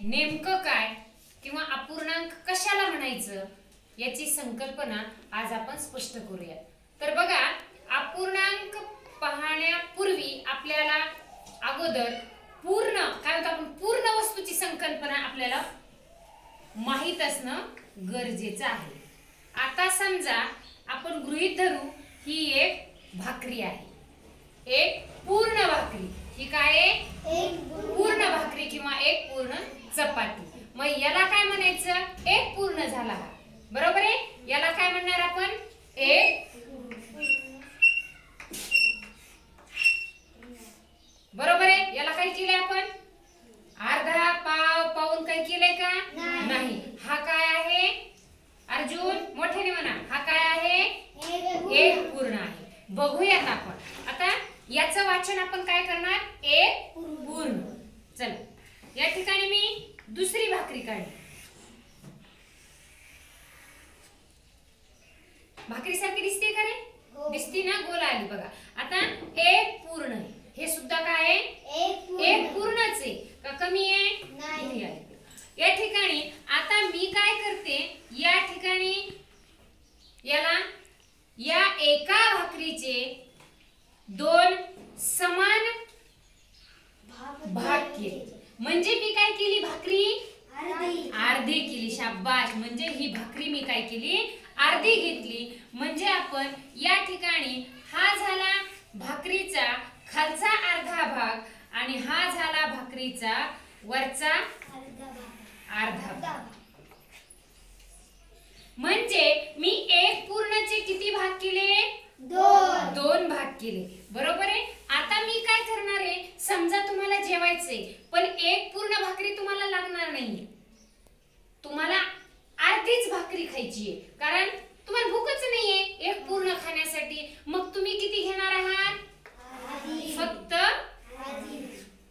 नेमकं काय किंवा अपूर्णांक कशाला म्हणायचं याची संकल्पना आज आपण स्पष्ट करूया तर बघा अपूर्णांक पाहण्यापूर्वी आपल्याला अगोदर पूर्ण काय म्हणतो आपण पूर्ण वस्तूची संकल्पना आपल्याला माहीत असणं गरजेचं आहे. आता समजा आपण गृहीत धरू ही एक भाकरी आहे. एक पूर्ण भाकरी. ही काय आहे? पूर्ण भाकरी किंवा एक पूर्ण चपाती. मग याला काय म्हणायचं? एक पूर्ण झाला. हा बरोबर आहे? याला काय म्हणणार आपण? एक बरोबर आहे याला काय केलंय आपण अर्धा पाव पाऊन काय केलंय का नाही हा काय आहे अर्जुन मोठ्याने म्हणा हा काय आहे एक पूर्ण आहे बघूयात आपण आता याचं वाचन आपण काय करणार एक पूर्ण चल या ठिकाणी मी दुसरी भाकरी काढली. भाकरी सारखी दिसते का रे? हो. दिसती ना? गोल आली बघा. आता एक पूर्ण हे सुद्धा काय आहे? एक पूर्णच आहे. का कमी आहे? नाही. या ठिकाणी आता मी काय करते? या ठिकाणी याला या एका भाकरीचे दोन समान भाग केले. म्हणजे मी काय केली भाकरी? अर्धी. केली शाबाश म्हणजे ही भाकरी मी काय केली? अर्धी घेतली. म्हणजे आपण या ठिकाणी हा झाला भाकरीचा खालचा अर्धा भाग आणि हा झाला भाकरीचा वरचा अर्धा भाग. म्हणजे मी एक पूर्णचे किती भाग केले? दोन. दोन भाग केले. बरोबर आहे? आता मी काय करणार आहे? समजा तुम्हाला जेवायचंय पण एक पूर्ण भाकरी तुम्हाला लागणार नाहीये. तुम्हाला अर्धीच भाकरी खायची आहे कारण तुम्हाला भूकच नाहीये एक पूर्ण खाण्यासाठी. मग तुम्ही किती घेणार आहात? फक्त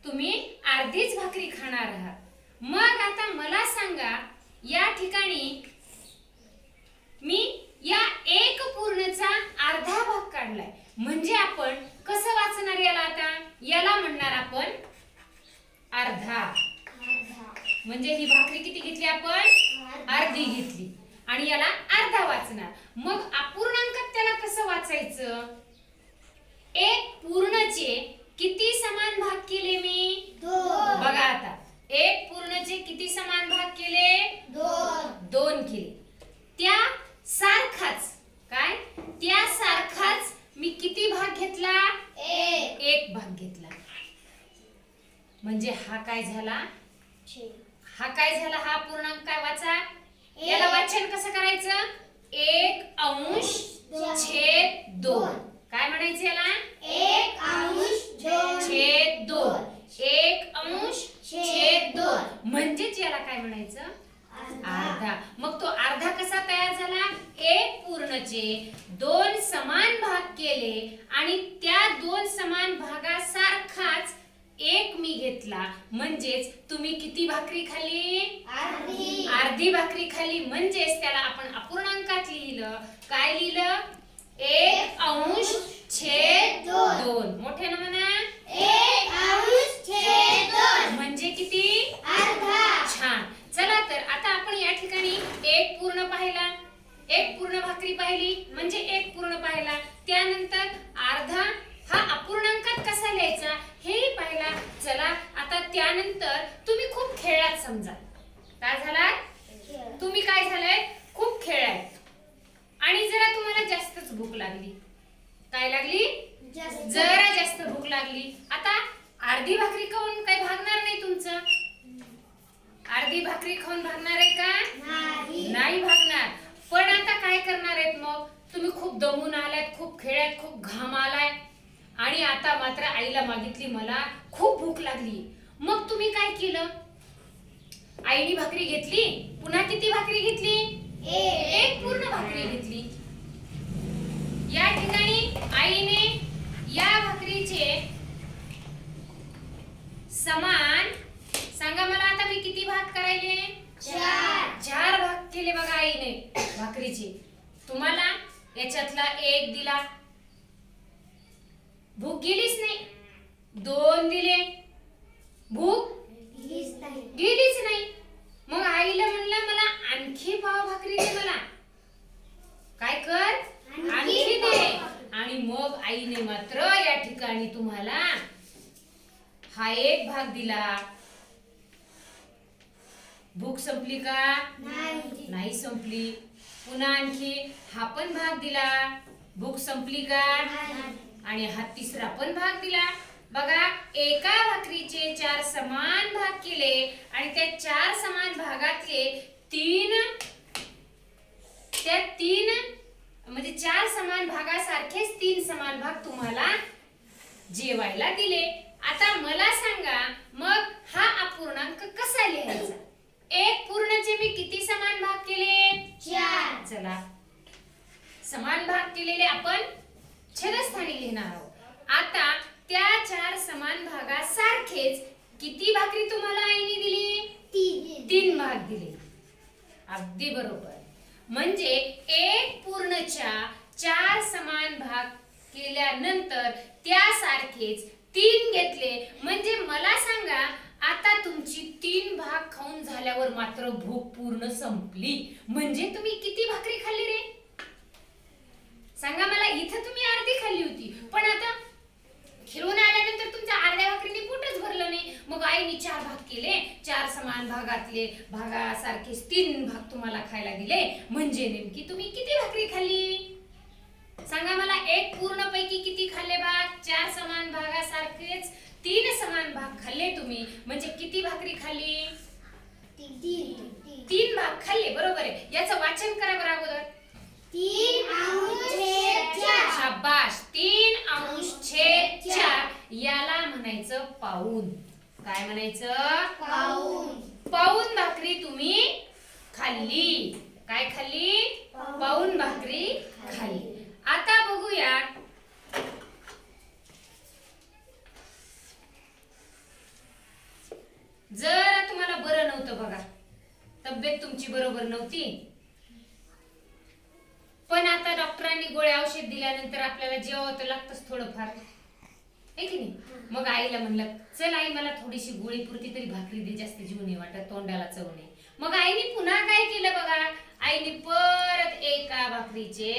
तुम्ही अर्धीच भाकरी खाणार आहात. मग आता मला सांगा या ठिकाणी मी या एक पूर्णचा अर्धा भाग काढलाय म्हणजे आपण कसं वाचणार याला आता याला म्हणणार आपण अर्धा म्हणजे ही भाकरी किती घेतली आपण अर्धी घेतली आणि याला अर्धा वाचणार मग अपूर्णांकात त्याला कसं वाचायचं एक पूर्णचे किती समान भाग केले मी बघा आता एक पूर्णचे किती समान भाग केले दोन केले त्या सारखाच काय त्या सारखाच मी किती भाग घेतला एक भाग घेतला म्हणजे हा काय झाला हा काय झाला? हा पूर्णांक काय वाचा? याला वाचन कसं करायचं? एक अंश छेद दोन. काय म्हणायचं याला? छेद दोन. एक अंश छेद दोन. म्हणजेच याला काय म्हणायचं? अर्धा. मग तो अर्धा कसा तयार झाला? एक पूर्णचे दोन समान भाग केले आणि त्या दोन समान भागासारखाच एक मी घेतला. म्हणजेच तुम्ही किती भाकरी खाल्ली? अर्धी. भाकरी खाल्ली. म्हणजेच त्याला आपण अपूर्णांकात लिहिलं. काय लिहिलं? एक अंश छेद दोन. मोठ्यानं म्हणा? म्हणजे किती? छान. चला तर आता आपण या ठिकाणी एक पूर्ण पाहिला. एक पूर्ण भाकरी पाहिली. म्हणजे एक पूर्ण पाहिला. त्यानंतर अर्धा हा अपूर्णांकात कसा लिहायचा हेही पाहिला चला आता त्यानंतर तुम्ही खूप खेळात समजा काय झाला तुम्ही काय झालंय? खूप खेळाय आणि जरा तुम्हाला जास्तच भूक लागली. काय लागली? जरा जास्त भूक लागली. आता अर्धी भाकरी खाऊन काही भागणार नाही तुमचं. अर्धी भाकरी खाऊन भागणार आहे का? नाही भागणार. पण आता काय करणार आहेत मग? तुम्ही खूप दमून आलात खूप खेळात खूप घाम आलाय. आणि आता मात्र आईला मागितली मला खूप भूक लागली. मग तुम्ही काय केलं? आईने भाकरी घेतली? पुन्हा किती भाकरी घेतली? एक. पूर्ण भाकरी घेतली. या ठिकाणी आईने या भाकरीचे समान सांगा मला आता मी किती भाग करायले? चार. भाग केले बघा आईने भाकरीचे. तुम्हाला याच्यातला एक दिला. भूक गेलीच नाही. दोन दिले. भूक गेलीच नाही. मग आईला म्हणलं मला आणखी पाव भाकरी दे मला. काय कर? आणखी दे. आणि मग आईने मात्र या ठिकाणी तुम्हाला हा एक भाग दिला. भूक संपली का? नाही. संपली. पुन्हा आणखी हा पण भाग दिला. भूक संपली का? आणि हा तिसरा पण भाग दिला. बघा एका भाकरीचे चार समान भाग केले आणि त्या चार समान भागातले तीन त्या तीन म्हणजे चार समान भागासारखेच तीन समान भाग तुम्हाला जेवायला दिले. आता मला सांगा मग हा अपूर्णांक कसा लिहायचा? एक पूर्णचे मी किती समान भाग केले? चार. चला. समान भाग केलेले आपण छेदस्थानी लिहिणार आहोत. आता त्या चार समान भागासारखेच किती भाकरी तुम्हाला आईने दिली? तीन. भाग दिले. अगदी बरोबर. म्हणजे एक पूर्णच्या चार समान भाग केल्यानंतर त्यासारखेच तीन घेतले. म्हणजे मला सांगा आता तुमची तीन भाग खाऊन झाल्यावर मात्र भूक पूर्ण संपली. म्हणजे तुम्ही किती भाकरी खाल्ली रे सांगा मला इथं तुम्ही अर्धी खाल्ली होती पण आता खेळून आल्यानंतर तुमच्या अर्ध्या भाकरीने पोटच भरलं नाही मग आईने चार भाग केले चार भागातले भागासारखेच तीन भाग तुम्हाला खायला दिले. म्हणजे नेमकी तुम्ही किती भाकरी खाल्ली? सांगा मला एक पूर्ण पैकी किती खाल्ले भाग? चार समान भागासारखेच तीन समान भाग खाल्ले तुम्ही. म्हणजे किती भाकरी खाल्ली? तीन तीन तीन भाग खाल्ले बरोबर आहे. याचं वाचन करा बरं अगोदर. तीन शाबाश तीन अंश छेद चार. याला म्हणायचं पाऊन. काय म्हणायचं? पाऊन. पाऊन भाकरी तुम्ही खाल्ली. काय खाल्ली? पाऊन भाकरी खाल्ली. आता बघूया. जर तुम्हाला बरं नव्हतं बघा. तब्येत तुमची बरोबर नव्हती. पण आता डॉक्टरांनी गोळ्या औषध दिल्यानंतर आपल्याला जेवावं तर लागतंच थोडंफार. आहे की नाही? मग आईला म्हणलं चल आई मला थोडीशी गोळी पुरती तरी भाकरी दे जास्त जीव नाही वाटत तोंडाला चव नाही. मग आईने पुन्हा काय केलं बघा? आईने परत एका भाकरीचे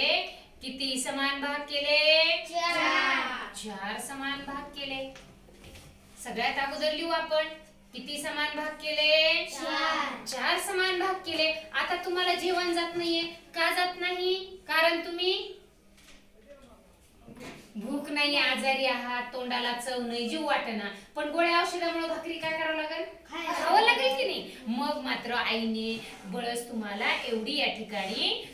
किती समान भाग केले? चार. चार समान भाग केले. सगळ्यात अगोदर लिहू आपण. किती समान भाग केले? चार. चार समान भाग केले. आता तुम्हाला जेवण जात नाहीये का जात नाही? कारण तुम्ही भूक नाही आजारी आहात तोंडाला चव नाही जीव वाटेना. पण गोळ्या औषधामुळे भाकरी काय करावं लागेल. खावं लागेल की नाही? मग मात्र आईने बळच तुम्हाला एवढी या ठिकाणी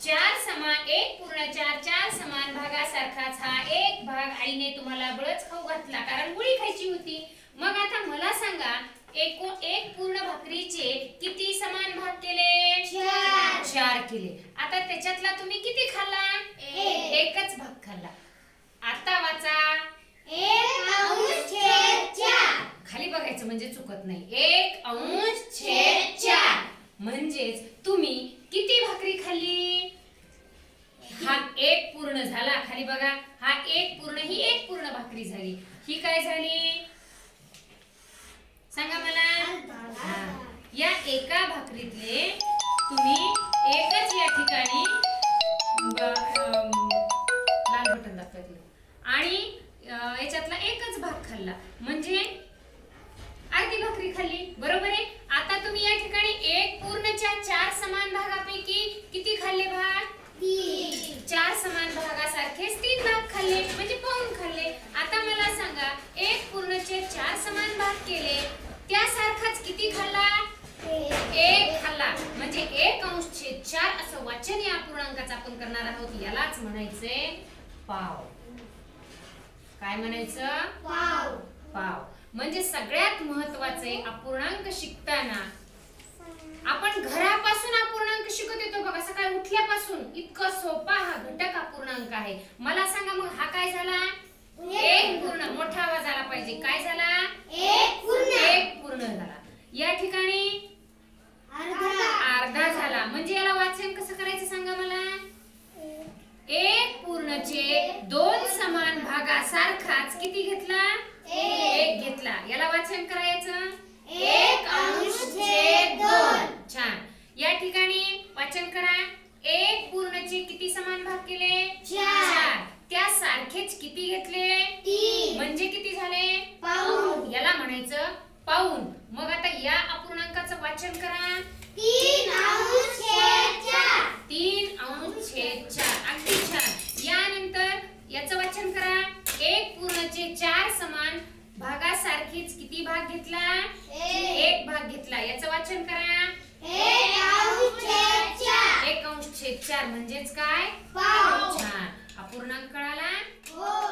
चार समान एक पूर्ण चार चार समान भागासारखाच हा एक भाग आईने तुम्हाला बळच खाऊ घातला. कारण गोळी खायची होती. मग आता मला सांगा एक एक पूर्ण भाकरीचे किती समान भाग केले? चार. चार केले. आता त्याच्यातला तुम्ही किती खाल्ला एक. एकच भाग खाल्ला. आता वाचा. एक अंश छेद चार. खाली बघायचं म्हणजे चुकत नाही. एक अंश छेद चार. म्हणजेच तुम्ही किती भाकरी खाल्ली? हा एक पूर्ण झाला. खाली बघा. हा एक पूर्ण ही एक पूर्ण भाकरी झाली. ही काय झाली? सांगा मला. या एका भाकरीतले तुम्ही एकच या ठिकाणी आणि याच्यातला एकच भाग खाल्ला. म्हणजे अर्धी भाकरी खाल्ली. बरोबर आहे? आता तुम्ही या ठिकाणी एक पूर्णच्या चार समान भागापैकी किती खाल्ले भाग चार समान भागासारखेच तीन भाग खाल्ले. म्हणजे पाऊन खाल्ले. आता मला सांगा एक पूर्णचे चार समान भाग केले त्यासारखाच किती खाल्ला? एक खाल्ला. म्हणजे एक अंश छेद चार असं वाचन या पूर्णांकाचं आपण करणार आहोत. यालाच म्हणायचंय पाव. काय म्हणायचं? पाव पाव म्हणजे सगळ्यात महत्त्वाचे अपूर्णांक शिकताना आपण घरापासून अपूर्णांक शिकत येतो बघा. सकाळी उठल्यापासून इतकं सोपा हा घटक अपूर्णांक आहे. मला सांगा मग हा काय झाला? एक पूर्ण. मोठा भाग घेतला? एक. भाग घेतला. याचं वाचन करा. एक अंश छेद चार. म्हणजेच काय? अपूर्णांक कळाला? हो.